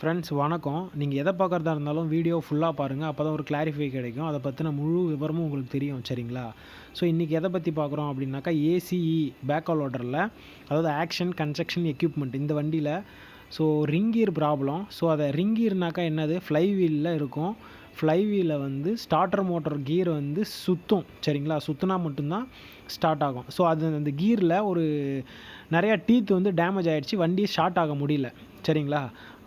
Friends வணக்கம். நீங்கள் எதை பார்க்குறதா இருந்தாலும் வீடியோ ஃபுல்லாக பாருங்கள் அப்போ தான் ஒரு கிளாரிஃபை கிடைக்கும். அதை பற்றின முழு விவரமும் உங்களுக்கு தெரியும் சரிங்களா? ஸோ இன்றைக்கி எதை பற்றி பார்க்குறோம் அப்படின்னாக்கா ஏசிஇ பேக்கால் ஆர்டரில் அதாவது ஆக்ஷன் கன்ஸ்ட்ரக்ஷன் எக்யூப்மெண்ட் இந்த வண்டியில். ஸோ ரிங்கீர் ப்ராப்ளம் ஸோ அதை ரிங்கீர்னாக்கா என்னது? ஃப்ளை வீலில் இருக்கும். ஃப்ளை வீலில் வந்து ஸ்டார்டர் மோட்டர் கீர் வந்து சுற்றும் சரிங்களா? சுற்றினா மட்டும்தான் ஸ்டார்ட் ஆகும். ஸோ அது அந்த கீரில் ஒரு நிறையா டீத் வந்து டேமேஜ் ஆகிடுச்சு வண்டி ஸ்டார்ட் ஆக முடியல சரிங்களா?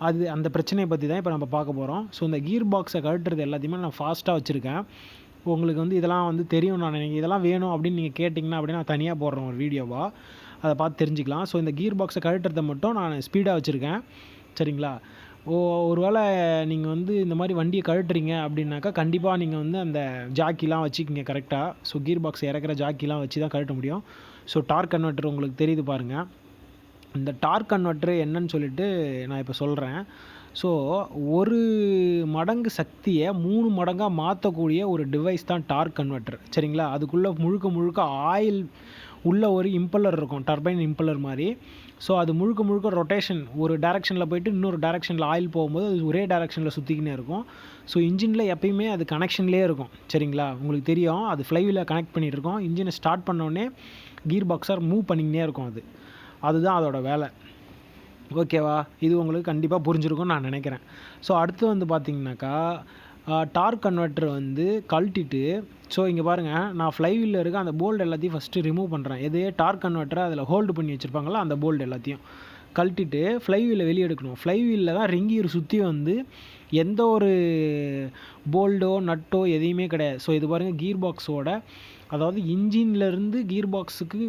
அது அந்த பிரச்சனையை பற்றி தான் இப்போ நம்ம பார்க்க போகிறோம் ஸோ இந்த கீர் பாக்ஸை கழட்டுறது எல்லாத்தையுமே நான் ஃபாஸ்ட்டாக வச்சுருக்கேன். உங்களுக்கு வந்து இதெல்லாம் வந்து தெரியும் நான் நீங்கள் இதெல்லாம் வேணும் அப்படின்னு நீங்கள் கேட்டிங்கன்னா அப்படியே நான் தனியாக போடுறேன் ஒரு வீடியோவாக அதை பார்த்து தெரிஞ்சுக்கலாம். ஸோ இந்த கீர் பாக்ஸை கழட்டுறதை மட்டும் நான் ஸ்பீடாக வச்சுருக்கேன். சரிங்களா? ஓ ஒருவேளை நீங்கள் வந்து இந்த மாதிரி வண்டியை கழட்டுறீங்க அப்படின்னாக்கா கண்டிப்பாக நீங்கள் வந்து அந்த ஜாக்கிலாம் வச்சுக்கிங்க கரெக்டாக ஸோ கீர் பாக்ஸ் இறக்குற ஜாக்கிலாம் வச்சு தான் கழட்ட முடியும். ஸோ டார்க் கன்வெர்ட்டர் உங்களுக்கு தெரியுது பாருங்கள் இந்த டார்க் கன்வெர்ட்ரு என்னன்னு சொல்லிட்டு நான் இப்போ சொல்கிறேன் ஸோ ஒரு மடங்கு சக்தியை மூணு மடங்காக மாற்றக்கூடிய ஒரு டிவைஸ் தான் டார்க் கன்வெர்ட்டர். சரிங்களா? அதுக்குள்ளே முழுக்க முழுக்க ஆயில் உள்ள ஒரு இம்பல்லர் இருக்கும் டர்பைன் இம்பல்லர் மாதிரி. ஸோ அது முழுக்க முழுக்க ரொட்டேஷன் ஒரு டேரெக்ஷனில் போயிட்டு இன்னொரு டேரெக்ஷனில் ஆயில் போகும்போது அது ஒரே டேரெக்ஷனில் சுற்றிக்கினே இருக்கும். ஸோ இன்ஜினில் எப்பயுமே அது கனெக்ஷன்லேயே இருக்கும். சரிங்களா? உங்களுக்கு தெரியும் அது ஃப்ளைவில் கனெக்ட் பண்ணிகிட்ருக்கோம் இன்ஜினை ஸ்டார்ட் பண்ணோடனே கீர் பாக்ஸர் மூவ் பண்ணிக்கினே இருக்கும் அது. அதுதான் அதோட வேலை. ஓகேவா? இது உங்களுக்கு கண்டிப்பாக புரிஞ்சிருக்கும்னு நான் நினைக்கிறேன். ஸோ அடுத்து வந்து பார்த்திங்கனாக்கா டார்க் கன்வெர்ட்டர் வந்து கழட்டிட்டு ஸோ இங்கே பாருங்கள் நான் ஃப்ளைவீலில் இருக்க அந்த போல்டு எல்லாத்தையும் ஃபஸ்ட்டு ரிமூவ் பண்ணுறேன் எதே டார்க் கன்வெர்ட்டரை அதில் ஹோல்டு பண்ணி வச்சுருப்பாங்களோ அந்த போல்டு எல்லாத்தையும். கழட்டிட்டு ஃப்ளைவீலை வெளியே எடுக்கணும். ஃப்ளைவீலில் தான் ரிங்கீர் சுற்றி வந்து எந்த ஒரு போல்டோ நட்டோ எதையுமே கிடையாது. ஸோ இது பாருங்கள் கீர் பாக்ஸோட அதாவது இன்ஜின்லேருந்து கீர் பாக்ஸுக்கு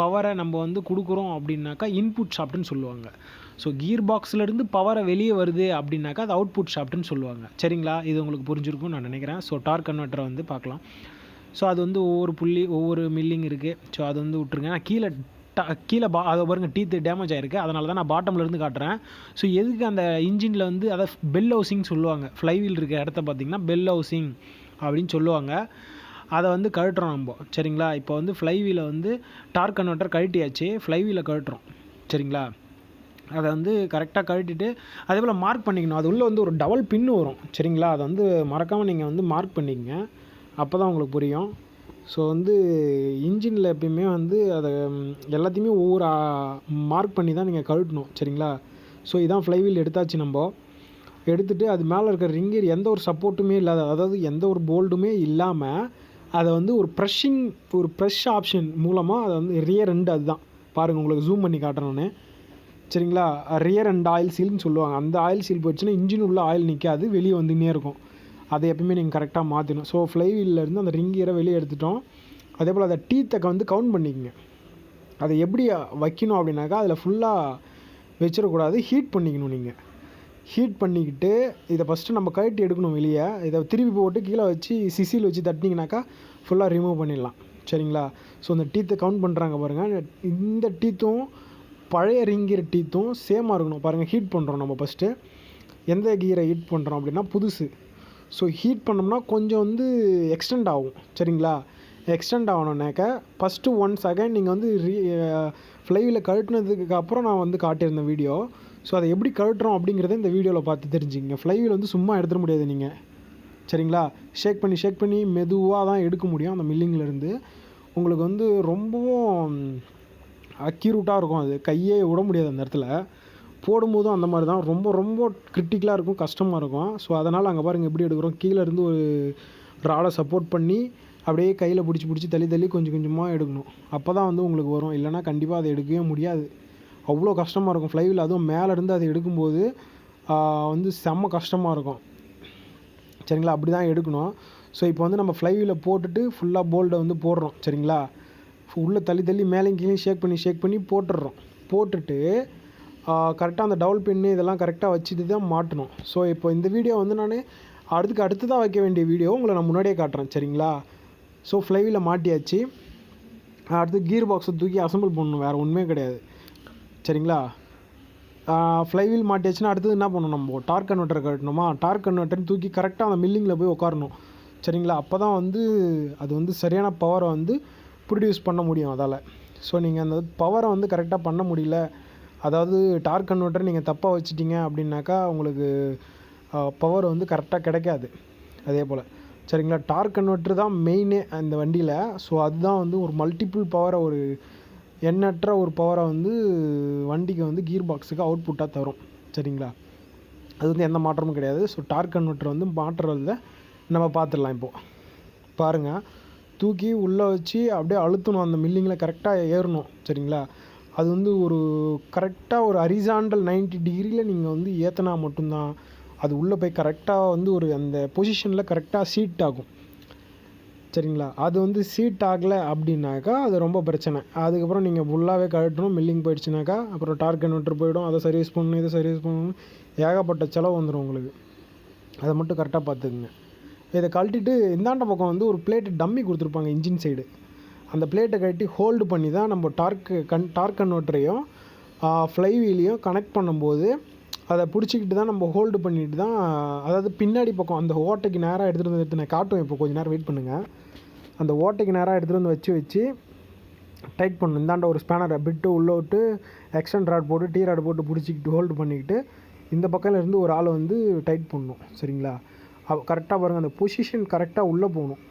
பவரை நம்ம வந்து கொடுக்குறோம் அப்படின்னாக்கா இன்புட் ஷாப்ட்னு சொல்லுவாங்க. ஸோ கீர் பாக்ஸ்லேருந்து பவரை வெளியே வருது அப்படின்னாக்கா அது அவுட்புட் ஷாப்ட்னு சொல்லுவாங்க. சரிங்களா? இது உங்களுக்கு புரிஞ்சிருக்கும் நான் நினைக்கிறேன். ஸோ டார்க் கன்வெர்ட்டரை வந்து பார்க்கலாம். ஸோ அது வந்து ஒவ்வொரு புள்ளி ஒவ்வொரு மில்லிங் இருக்குது ஸோ அது வந்து விட்ருங்க நான் கீழே ட கீழே பா அதை பாருங்கள் டீத்து டேமேஜ் ஆகிருக்கு அதனால தான் நான் பாட்டம்லேருந்து காட்டுறேன். ஸோ எதுக்கு அந்த இன்ஜினில் வந்து அதை பெல் ஹவுசிங் சொல்லுவாங்க. ஃப்ளைவீல் இருக்க இடத்த பார்த்திங்கன்னா பெல் ஹவுசிங் அப்படின்னு சொல்லுவாங்க. அதை வந்து கழட்டுறோம் நம்ம. சரிங்களா? இப்போ வந்து ஃப்ளைவீலை வந்து டார்க் கன்வெர்ட்டர் கழட்டியாச்சு. ஃப்ளைவீலை கழட்டுறோம். சரிங்களா? அதை வந்து கரெக்டாக கழட்டிட்டு அதே போல் மார்க் பண்ணிக்கணும். அது உள்ளே வந்து ஒரு டபுள் பின்னு வரும். சரிங்களா? அதை வந்து மறக்காமல் நீங்கள் வந்து மார்க் பண்ணிக்கங்க. அப்போ தான் உங்களுக்கு புரியும். ஸோ வந்து இன்ஜினில் எப்பயுமே வந்து அதை எல்லாத்தையுமே ஒவ்வொரு மார்க் பண்ணி தான் நீங்கள் கழட்டணும். சரிங்களா? ஸோ இதான் ஃப்ளைவீல் எடுத்தாச்சு நம்ம. எடுத்துகிட்டு அது மேலே இருக்கிற ரிங்கர் எந்த ஒரு சப்போர்ட்டுமே இல்லாத அதாவது எந்த ஒரு போல்டுமே இல்லாமல் அதை வந்து ஒரு ப்ரெஷ்ஷிங் ஒரு ப்ரெஷ் ஆப்ஷன் மூலமாக அதை வந்து ரியர் ரெண்டு அதுதான். பாருங்கள் உங்களுக்கு ஜூம் பண்ணி காட்டுறேன்னு சரிங்களா? ரியர் அண்ட் ஆயில் சீல்னு சொல்லுவாங்க. அந்த ஆயில் சீல் போச்சுன்னா இன்ஜின் உள்ள ஆயில் நிற்காது வெளியே வந்துன்னே இருக்கும். அதை எப்பயுமே நீங்கள் கரெக்டாக மாற்றணும் ஸோ ஃப்ளைவீலேருந்து அந்த ரிங்கியரை வெளியே எடுத்துட்டோம். அதே போல் அதை டீத்தை வந்து கவுண்ட் பண்ணிக்கோங்க. அதை எப்படி வைக்கணும் அப்படின்னாக்கா அதில் ஃபுல்லாக வச்சிடக்கூடாது ஹீட் பண்ணிக்கணும் நீங்கள் ஹீட் பண்ணிக்கிட்டு இதை ஃபஸ்ட்டு நம்ம கழட்டி எடுக்கணும் வெளியே. இதை திருப்பி போட்டு கீழே வச்சு சிசியில் வச்சு தட்டினீங்கனாக்கா ஃபுல்லாக ரிமூவ் பண்ணிடலாம். சரிங்களா? ஸோ அந்த டீத்தை கவுண்ட் பண்ணுறாங்க பாருங்கள் இந்த டீத்தும் பழைய ரிங்கிற டீத்தும் சேமாக இருக்கணும். பாருங்கள் ஹீட் பண்ணுறோம் நம்ம ஃபஸ்ட்டு எந்த கீரை ஹீட் பண்ணுறோம் அப்படின்னா புதுசு. ஸோ ஹீட் பண்ணோம்னா கொஞ்சம் வந்து எக்ஸ்டெண்ட் ஆகும். சரிங்களா? எக்ஸ்டெண்ட் ஆகணுன்னாக்க ஃபஸ்ட்டு ஒன் செகண்ட் நீங்கள் வந்து ரீ ஃப்ளைவில் கழட்டினதுக்கு அப்புறம் நான் வந்து காட்டியிருந்தேன் வீடியோ ஸோ அதை எப்படி கழட்டுறோம் அப்படிங்கிறத இந்த வீடியோவில் பார்த்து தெரிஞ்சுங்க ஃப்ளைவில் வந்து சும்மா எடுத்துட முடியாது நீங்கள் சரிங்களா? ஷேக் பண்ணி ஷேக் பண்ணி மெதுவாக தான் எடுக்க முடியும் அந்த மில்லிங்கிலேருந்து உங்களுக்கு வந்து ரொம்பவும் அக்யூரூட்டாக இருக்கும் அது. கையே விட முடியாது அந்த இடத்துல. போடும்போதும் அந்த மாதிரி தான். ரொம்ப ரொம்ப கிரிட்டிக்கலாக இருக்கும் கஷ்டமாக இருக்கும். ஸோ அதனால் அங்கே பாருங்கள் எப்படி எடுக்கிறோம். கீழேருந்து ஒரு ராடை சப்போர்ட் பண்ணி அப்படியே கையில் பிடிச்சி பிடிச்சி தள்ளி தள்ளி கொஞ்சம் கொஞ்சமாக எடுக்கணும். அப்போ தான் வந்து உங்களுக்கு வரும். இல்லைனா கண்டிப்பாக அதை எடுக்கவே முடியாது. அவ்வளோ கஷ்டமாக இருக்கும். ஃப்ளைவில் அதுவும் மேலேருந்து அதை எடுக்கும்போது வந்து செம்ம கஷ்டமாக இருக்கும். சரிங்களா? அப்படி தான் எடுக்கணும். ஸோ இப்போ வந்து நம்ம ஃப்ளைவில் போட்டுட்டு ஃபுல்லாக போல்டை வந்து போடுறோம். சரிங்களா? உள்ளே தள்ளி தள்ளி மேலேயும் கீழே ஷேக் பண்ணி ஷேக் பண்ணி போட்டுடுறோம். போட்டுட்டு கரெக்டாக அந்த டவுல் பின்னு இதெல்லாம் கரெக்டாக வச்சுட்டு தான் மாட்டணும். ஸோ இப்போ இந்த வீடியோ வந்து நான் அடுத்துக்கு அடுத்து தான் வைக்க வேண்டிய வீடியோ உங்களை நான் முன்னாடியே காட்டுறேன். சரிங்களா? ஸோ ஃப்ளைவில் மாட்டியாச்சு. அடுத்து கீர் பாக்ஸை தூக்கி அசம்பிள் பண்ணணும். வேறு ஒன்றுமே கிடையாது. சரிங்களா? ஃப்ளைவீல் மாட்டியாச்சுன்னா அடுத்தது என்ன பண்ணணும் நம்ம? டார்க் கன்வெர்ட்டர் கட்டணுமா? டார்க் கன்வெர்ட்டர் தூக்கி கரெக்டாக அந்த மில்லிங்கில் போய் உட்காரணும் சரிங்களா? அப்போ தான் வந்து அது வந்து சரியான பவரை வந்து ப்ரொடியூஸ் பண்ண முடியும் அதால். ஸோ நீங்கள் அந்த பவரை வந்து கரெக்டாக பண்ண முடியல. அதாவது டார்க் கன்வெர்ட்டர் நீங்கள் தப்பாக வச்சுட்டிங்க அப்படின்னாக்கா உங்களுக்கு பவர் வந்து கரெக்டாக கிடைக்காது. அதே போல். சரிங்களா? டார்க் கன்வெர்ட்டர் தான் மெயினே அந்த வண்டியில். ஸோ அதுதான் வந்து ஒரு மல்டிபிள் பவரை ஒரு எண்ணற்ற ஒரு பவரை வந்து வண்டிக்கு வந்து கீர் பாக்ஸுக்கு அவுட்புட்டாக தரும். சரிங்களா? அது வந்து எந்த மாற்றமும் கிடையாது. ஸோ டார்க் கன்வெர்ட்டர் வந்து மாற்றுறத நம்ம பார்த்துடலாம் இப்போது பாருங்கள் தூக்கி உள்ளே வச்சு அப்படியே அழுத்தணும். அந்த மில்லிங்கில் கரெக்டாக ஏறணும். சரிங்களா? அது வந்து ஒரு கரெக்டாக ஒரு ஹரிசாண்டல் 90 டிகிரியில் நீங்கள் வந்து ஏற்றினா மட்டும்தான் அது உள்ளே போய் கரெக்டாக வந்து ஒரு அந்த பொசிஷனில் கரெக்டாக சீட் ஆகும். சரிங்களா? அது வந்து சீட் ஆகலை அப்படின்னாக்கா அது ரொம்ப பிரச்சனை. அதுக்கப்புறம் நீங்கள் ஃபுல்லாகவே கழட்டணும் மில்லிங் போயிடுச்சுனாக்கா அப்புறம் டார்க் கன்வெர்ட்டர் போயிடும் அதை சர்வீஸ் பண்ணணும் இதை சர்வீஸ் பண்ணணும் ஏகப்பட்ட செலவு வந்துடும் உங்களுக்கு. அதை மட்டும் கரெக்டாக பார்த்துக்குங்க. இதை கழட்டிட்டு இந்தாண்ட பக்கம் வந்து ஒரு பிளேட்டு டம்மி கொடுத்துருப்பாங்க இன்ஜின் சைடு அந்த பிளேட்டை கட்டி ஹோல்டு பண்ணி தான் நம்ம டார்க்கு கன் டார்க் கன்வெர்ட்டரையும் ஃப்ளைவீலையும் கனெக்ட் பண்ணும்போது அதை பிடிச்சிக்கிட்டு தான் நம்ம ஹோல்டு பண்ணிட்டு தான் அதாவது பின்னாடி பக்கம் அந்த ஓட்டைக்கு நேராக எடுத்துகிட்டு வந்து எடுத்து நான் காட்டுவேன் இப்போ கொஞ்ச நேரம் வெயிட் பண்ணுங்கள் அந்த ஓட்டைக்கு நேராக எடுத்துகிட்டு வந்து வச்சு வச்சு டைட் பண்ணணும். இந்தாண்ட ஒரு ஸ்பேனரை பிட்டு உள்ளே விட்டு எக்ஸ்டன் ராட் போட்டு டீ ராட் போட்டு பிடிச்சிக்கிட்டு ஹோல்டு பண்ணிக்கிட்டு இந்த பக்கம் இருந்து ஒரு ஆள் வந்து டைட் பண்ணணும். சரிங்களா? கரெக்டாக பாருங்கள் அந்த பொசிஷன் கரெக்டாக உள்ளே போகணும்.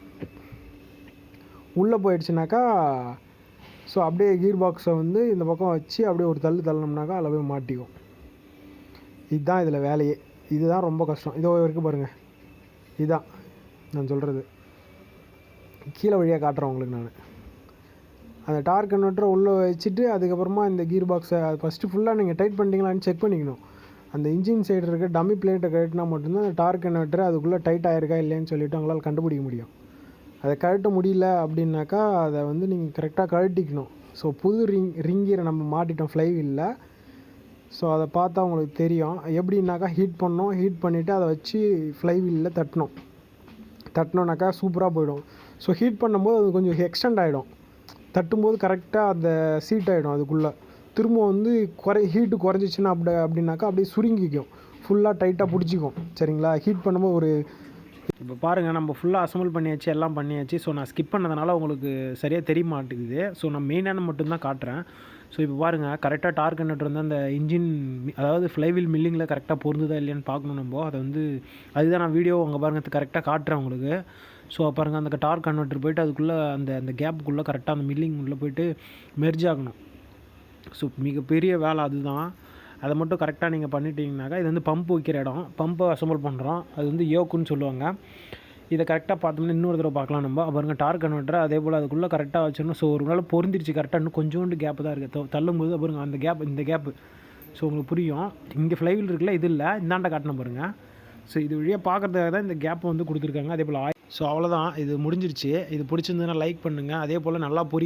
உள்ளே போயிடுச்சுனாக்கா ஸோ அப்படியே கீர் பாக்ஸை வந்து இந்த பக்கம் வச்சு அப்படியே ஒரு தள்ளு தள்ளணும்னாக்கா அதில் போய் மாட்டிக்கும். இதுதான் இதில் வேலையே. இதுதான் ரொம்ப கஷ்டம். இதோ வரைக்கும் பாருங்கள் இதுதான் நான் சொல்கிறது கீழே வழியாக காட்டுறேன் உங்களுக்கு நான். அந்த டார்க் கன்வெர்ட்டரை உள்ளே வச்சுட்டு அதுக்கப்புறமா இந்த கீர் பாக்ஸை ஃபஸ்ட்டு ஃபுல்லாக நீங்கள் டைட் பண்ணிட்டீங்களான்னு செக் பண்ணிக்கணும். அந்த இன்ஜின் சைடு இருக்க டம்மி பிளேட்டை கழட்டினா மட்டும்தான் அந்த டார்க் கன்வெர்ட்டர் அதுக்குள்ளே டைட் ஆகிருக்கா இல்லைன்னு சொல்லிவிட்டு அவங்களால கண்டுபிடிக்க முடியும். அதை கழட்ட முடியல அப்படின்னாக்கா அதை வந்து நீங்கள் கரெக்டாக கழட்டிக்கணும். ஸோ புது ரிங் ரிங்கீரை நம்ம மாட்டிட்டோம் ஃப்ளைவீலில் ஸோ அதை பார்த்தா உங்களுக்கு தெரியும். எப்படின்னாக்கா ஹீட் பண்ணோம் ஹீட் பண்ணிவிட்டு அதை வச்சு ஃப்ளைவீலில் தட்டணும் தட்டினோன்னாக்கா சூப்பராக போயிடும். ஸோ ஹீட் பண்ணும்போது அது கொஞ்சம் எக்ஸ்டெண்ட் ஆகிடும் தட்டும்போது கரெக்டாக அந்த சீட் ஆகிடும் அதுக்குள்ளே. திரும்ப வந்து குறை ஹீட்டு குறைஞ்சிச்சின்னா அப்படி அப்படின்னாக்கா அப்படியே சுருங்கிக்கும். ஃபுல்லாக டைட்டாக பிடிச்சிக்கும். சரிங்களா? ஹீட் பண்ணும்போது ஒரு இப்போ பாருங்கள் நம்ம ஃபுல்லாக அசம்பிள் பண்ணியாச்சு எல்லாம் பண்ணியாச்சு. ஸோ நான் ஸ்கிப் பண்ணதுனால உங்களுக்கு சரியாக தெரிய மாட்டேங்குது. ஸோ நான் மெயினான மட்டும்தான் காட்டுறேன். ஸோ இப்போ பாருங்கள் கரெக்டாக டார்க் கன்வெர்ட்டர் வந்து அந்த இன்ஜின் அதாவது ஃப்ளைவில் மில்லிங்கில் கரெக்டாக பொருந்துதா இல்லையான்னு பார்க்கணும் நம்ம. அதை வந்து அதுதான் நான் வீடியோ அங்கே பாருங்கள் கரெக்டாக காட்டுறேன் உங்களுக்கு. ஸோ பாருங்கள் அந்த டார்க் கன்வெர்ட்டர் போயிட்டு அதுக்குள்ளே அந்த அந்த கேப்புக்குள்ளே கரெக்டாக அந்த மில்லிங் உள்ளே போயிட்டு மெர்ஜ் ஆகணும். ஸோ மிகப்பெரிய வேலை அதுதான். அதை மட்டும் கரெக்டாக நீங்கள் பண்ணிட்டீங்கனாக்கா இது வந்து பம்ப் வைக்கிற இடம். பம்பை அசம்பிள் பண்ணுறோம் அது வந்து யோக்குன்னு சொல்லுவாங்க. இதை கரெக்டாக பார்த்தோம்னா இன்னொரு தடவை பார்க்கலாம் நம்ம. பாருங்க டார்க் கன்வெர்ட்டர் அதே போல் அதுக்குள்ளே கரெக்டாக வச்சிடணும். ஸோ ஒரு நாள் பொருந்திருச்சு கரெக்டாக இன்னும் கொஞ்சோண்டு கேப்பு தான் இருக்குது தள்ளும்போது பாருங்க அந்த கேப் இந்த கேப்பு ஸோ உங்களுக்கு புரியும். இங்கே ஃப்ளைவில் இருக்குல்ல இது இல்லை. இந்தாண்ட காட்டணும் பாருங்கள் ஸோ இது வழியாக பார்க்குறதுக்காக தான் இந்த கேப்பை வந்து கொடுத்துருக்காங்க. அதே போல் ஆயிரம் ஸோ அவ்வளோதான் இது முடிஞ்சிருச்சு. இது பிடிச்சிருந்ததுன்னா லைக் பண்ணுங்கள் அதே போல் நல்லா புரியும்.